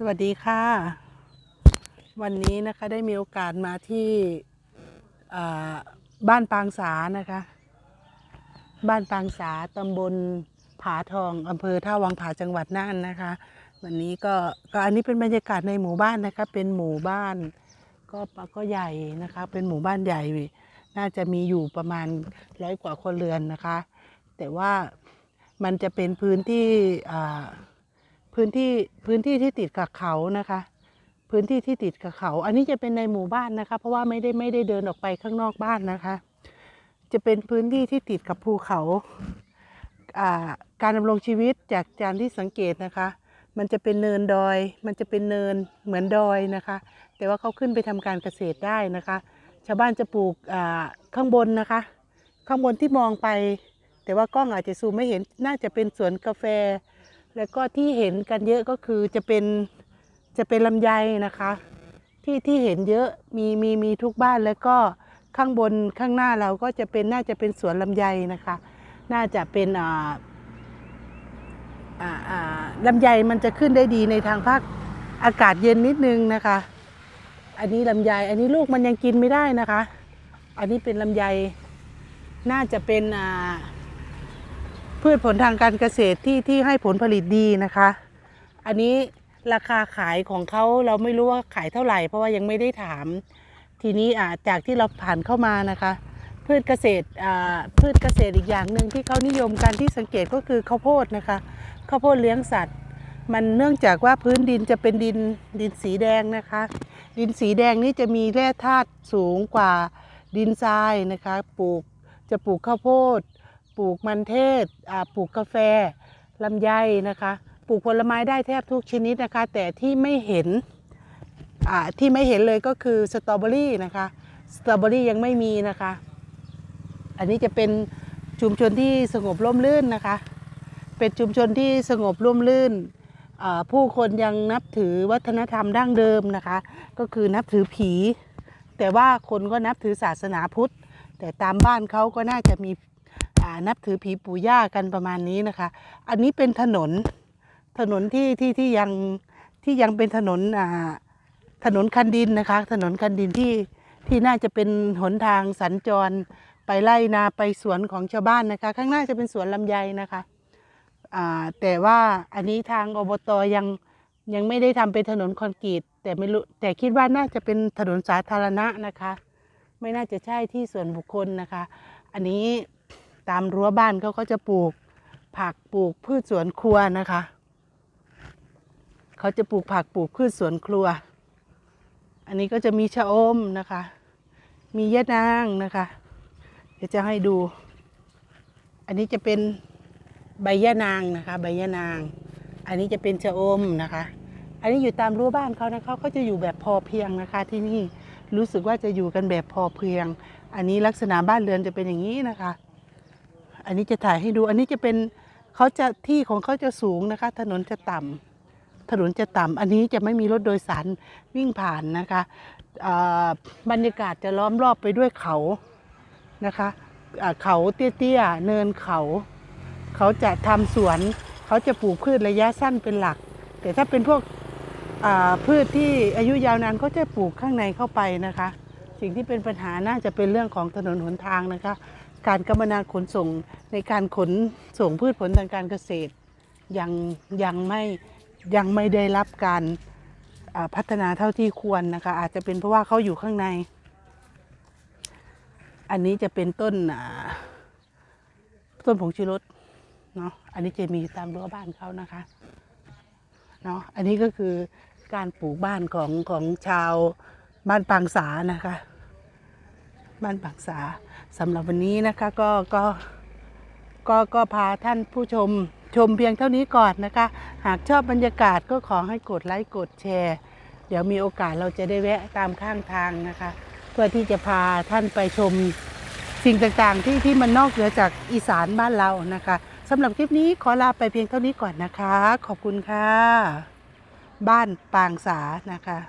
สวัสดีค่ะ วันนี้นะคะได้มีโอกาสมาที่บ้านปางสานะคะ บ้านปางสาตำบลผาทองอำเภอท่าวังผาจังหวัดน่านนะคะ วันนี้ก็ก็อันนี้เป็นบรรยากาศในหมู่บ้านนะคะ เป็นหมู่บ้านก็ก็ใหญ่นะคะ เป็นหมู่บ้านใหญ่ น่าจะมีอยู่ประมาณร้อยกว่าคนเรือนนะคะ แต่ว่ามันจะเป็นพื้นที่อ่า พื้นที่พื้นที่ที่ติดกับเขานะคะ พื้นที่ที่ติดกับเขา อันนี้จะเป็นในหมู่บ้านนะคะ เพราะว่าไม่ได้ไม่ได้เดินออกไปข้างนอกบ้านนะคะ จะเป็นพื้นที่ที่ติดกับภูเขาอ่าการดำรงชีวิตจากการที่สังเกตนะคะ มันจะเป็นเนินดอย มันจะเป็นเนินเหมือนดอยนะคะ แต่ว่าเขาขึ้นไปทำการเกษตรได้นะคะ ชาวบ้านจะปลูกอ่าข้างบนนะคะ ข้างบนที่มองไป แต่ว่ากล้องอาจจะซูมไม่เห็นน่าจะเป็นสวนกาแฟ แล้วก็ที่เห็นกันเยอะก็คือจะเป็นจะเป็นลำไยนะคะ ที่ที่เห็นเยอะมีมีมีทุกบ้านแล้วก็ข้างบนข้างหน้าเราก็จะเป็นน่าจะเป็นสวนลำไยนะคะ น่าจะเป็นอ่าอ่าอ่าลำไยมันจะขึ้นได้ดีในทางภาคอากาศเย็นนิดนึงนะคะ อันนี้ลำไยอันนี้ลูกมันยังกินไม่ได้นะคะ อันนี้เป็นลำไยน่าจะเป็นอ่า พืชผลทางการเกษตรที่ที่ให้ผลผลิตดีนะคะ อันนี้ราคาขายของเขาเราไม่รู้ว่าขายเท่าไหร่ เพราะว่ายังไม่ได้ถาม ทีนี้อ่าจากที่เราผ่านเข้ามานะคะ พืชเกษตรอ่าพืชเกษตรอีกอย่างหนึ่งที่เขานิยมกันที่สังเกตก็คือข้าวโพดนะคะข้าวโพดเลี้ยงสัตว์ มันเนื่องจากว่าพื้นดินจะเป็นดินดินสีแดงนะคะ ดินสีแดงนี้จะมีแร่ธาตุสูงกว่าดินทรายนะคะ ปลูกจะปลูกข้าวโพด ปลูกมันเทศปลูกกาแฟลำไยนะคะ ปลูกผลไม้ได้แทบทุกชนิดนะคะ แต่ที่ไม่เห็นที่ไม่เห็นเลยก็คือสตรอเบอรี่นะคะสตรอเบอรี่ยังไม่มีนะคะ อันนี้จะเป็นชุมชนที่สงบร่มรื่นนะคะ เป็นชุมชนที่สงบร่มรื่น ผู้คนยังนับถือวัฒนธรรมดั้งเดิมนะคะ ก็คือนับถือผี แต่ว่าคนก็นับถือศาสนาพุทธ แต่ตามบ้านเขาก็น่าจะมีานับถือผีปู่ย่ากันประมาณนี้นะคะ อันนี้เป็นถนนถนนที่ที่ที่ยังที่ยังเป็นถนนอ่าถนนคันดินนะคะ ถนนคันดินที่ที่น่าจะเป็นหนทางสัญจรไปไล่นาไปสวนของชาวบ้านนะคะ ข้างหน้าจะเป็นสวนลำไยนะคะอ่าแต่ว่าอันนี้ทางอบตยังยังไม่ได้ทำเป็นถนนคอนกรีตแต่ไม่รู้แต่คิดว่าน่าจะเป็นถนนสาธารณะนะคะ ไม่น่าจะใช่ที่ส่วนบุคคลนะคะ อันนี้ ตามรั้วบ้านเขาก็จะปลูกผักปลูกพืชสวนครัวนะคะ เขาจะปลูกผักปลูกพืชสวนครัว อันนี้ก็จะมีชะอมนะคะ มียะนางนะคะ เดี๋ยวจะให้ดู อันนี้จะเป็นใบยะนางนะคะ ใบยะนาง อันนี้จะเป็นชะอมนะคะ อันนี้อยู่ตามรั้วบ้านเขานะคะเขาจะอยู่แบบพอเพียงนะคะที่นี่รู้สึกว่าจะอยู่กันแบบพอเพียง อันนี้ลักษณะบ้านเรือนจะเป็นอย่างนี้นะคะ อันนี้จะถ่ายให้ดู อันนี้จะเป็นเขาจะที่ของเขาจะสูงนะคะ ถนนจะต่ำถนนจะต่ำอันนี้จะไม่มีรถโดยสารวิ่งผ่านนะคะอ่าบรรยากาศจะล้อมรอบไปด้วยเขานะคะเขาเตี้ยๆเนินเขา เขาจะทำสวน เขาจะปลูกพืชระยะสั้นเป็นหลัก แต่ถ้าเป็นพวกอ่าพืชที่อายุยาวนานก็จะปลูกข้างในเข้าไปนะคะ สิ่งที่เป็นปัญหาน่าจะเป็นเรื่องของถนนหนทางนะคะการคมนาขนส่งในการขนส่งพืชผลทางการเกษตรยังยังไม่ยังไม่ได้รับการพัฒนาเท่าที่ควรนะคะ อาจจะเป็นเพราะว่าเขาอยู่ข้างใน อันนี้จะเป็นต้นต้นผงชูรสเนาะอันนี้จะมีตามรั้วบ้านเขานะคะเนาะอันนี้ก็คือการปลูกบ้านของของชาวบ้านปางสานะคะ บ้านปางสาสำหรับวันนี้นะคะก็ก็ก็ก็พาท่านผู้ชมชมเพียงเท่านี้ก่อนนะคะ หากชอบบรรยากาศก็ขอให้กดไลค์กดแชร์ เดี๋ยวมีโอกาสเราจะได้แวะตามข้างทางนะคะ เพื่อที่จะพาท่านไปชมสิ่งต่างๆที่ที่มันนอกเหนือจากอีสานบ้านเรานะคะสำหรับคลิปนี้ขอลาไปเพียงเท่านี้ก่อนนะคะ ขอบคุณค่ะ บ้านปางสานะคะ